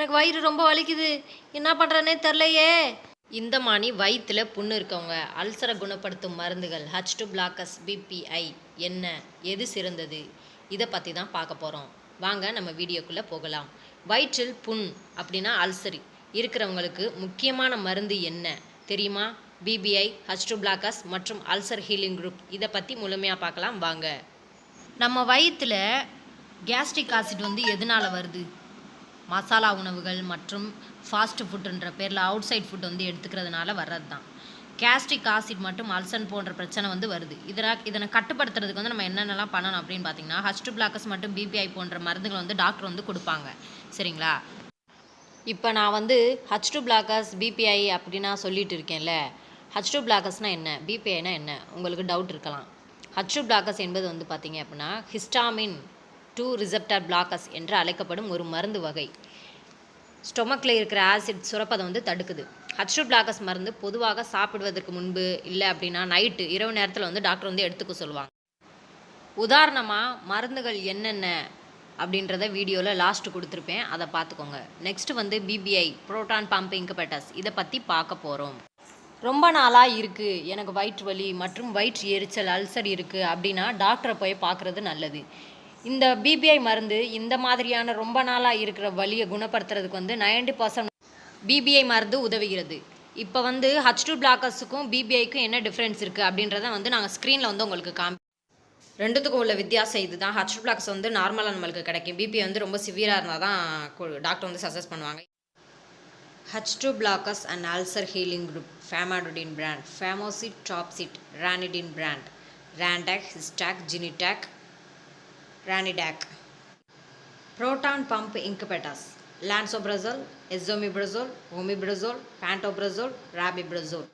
எனக்கு வயிறு ரொம்ப வலிக்குது. என்ன பண்ணுறேனே தெரிலையே இந்த மானி வயிற்றில் புண்ணு இருக்கவங்க அல்சரை குணப்படுத்தும் மருந்துகள் ஹச் டு பிளாக்கஸ் பிபிஐ என்ன எது சிறந்தது? இதை பற்றி தான் பார்க்க போகிறோம் வாங்க நம்ம வீடியோக்குள்ளே போகலாம். வயிற்றில் புண் அப்படின்னா அல்சரி. இருக்கிறவங்களுக்கு முக்கியமான மருந்து என்ன? தெரியுமா? பிபிஐ ஹச் டு பிளாக்கஸ் மற்றும் அல்சர் ஹீலிங் குரூப். இதை பற்றி முழுமையாக பார்க்கலாம். வாங்க. நம்ம வயிற்றில் கேஸ்ட்ரிக் ஆசிட் வந்து எதனால் வருது? மசாலா உணவுகள் மற்றும் ஃபாஸ்ட் ஃபுட்டுன்ற பேரில் அவுட் சைட் ஃபுட் வந்து எடுத்துக்கிறதுனால வர்றது தான் கேஸ்ட்ரிக் ஆசிட் மற்றும் அல்சன் போன்ற பிரச்சனை வந்து வருது. இதனால் இதனை கட்டுப்படுத்துறதுக்கு வந்து நம்ம என்னென்னலாம் பண்ணணும் அப்படின்னு பார்த்தீங்கன்னா ஹஸ்ட் பிளாக்கஸ் மற்றும் பிபிஐ போன்ற மருந்துகள் வந்து டாக்டர் வந்து கொடுப்பாங்க. சரிங்களா? இப்போ நான் வந்து ஹச் டூ பிளாக்கஸ் பிபிஐ அப்படின்னா சொல்லிட்டு இருக்கேன்ல. ஹச் டூ பிளாக்கஸ்னால் என்ன? பிபிஐனா என்ன? உங்களுக்கு டவுட் இருக்கலாம். ஹச் டூ பிளாக்கஸ் என்பது வந்து பார்த்தீங்க அப்படின்னா ஹிஸ்டாமின் டூ ரிசெப்டர் பிளாக்கஸ் என்று அழைக்கப்படும் ஒரு மருந்து வகை. ஸ்டொமக்கில் இருக்கிற ஆசிட் சுரப்பதை வந்து தடுக்குது. ஹச் பிளாக்கஸ் மருந்து பொதுவாக சாப்பிடுவதற்கு முன்பு இல்லை அப்படின்னா நைட்டு இரவு நேரத்தில் வந்து டாக்டர் வந்து எடுத்துக்க சொல்லுவாங்க. உதாரணமாக மருந்துகள் என்னென்ன அப்படின்றத வீடியோவில் லாஸ்ட்டு கொடுத்துருப்பேன். அதை பார்த்துக்கோங்க. நெக்ஸ்ட் வந்து பிபிஐ ப்ரோட்டான் பம்ப் இன்குபேட்டஸ் இதை பற்றி பார்க்க போகிறோம் ரொம்ப நாளாக இருக்குது எனக்கு வயிற்று வலி மற்றும் வயிற்று எரிச்சல் அல்சர் இருக்குது அப்படின்னா டாக்டரை போய் பார்க்குறது நல்லது. இந்த பிபிஐ மருந்து இந்த மாதிரியான ரொம்ப நாளாக இருக்கிற வலியை குணப்படுத்துறதுக்கு வந்து 90% பர்சன்ட் பிபிஐ மருந்து உதவுகிறது. இப்போ வந்து ஹச் டூ பிளாக்கர்ஸுக்கும் பிபிஐக்கும் என்ன டிஃப்ரென்ஸ் இருக்குது அப்படின்றத வந்து நாங்கள் ஸ்க்ரீனில் வந்து உங்களுக்கு காமி ரெண்டுத்துக்கும் உள்ள வித்தியாசம் இதுதான். ஹச் டூ பிளாக்ஸ் வந்து நார்மலாக நம்மளுக்கு கிடைக்கும். பிபி வந்து ரொம்ப சிவியராக இருந்தால் தான் டாக்டர் வந்து சஜஸ்ட் பண்ணுவாங்க. H two blockers and ulcer healing group famotidine brand Famocid Topcid ranitidine brand Rantac Histac Zinetac Ranidac. Proton pump incubators. Lansoprazole, esomeprazole, omeprazole, pantoprazole, rabiprazole.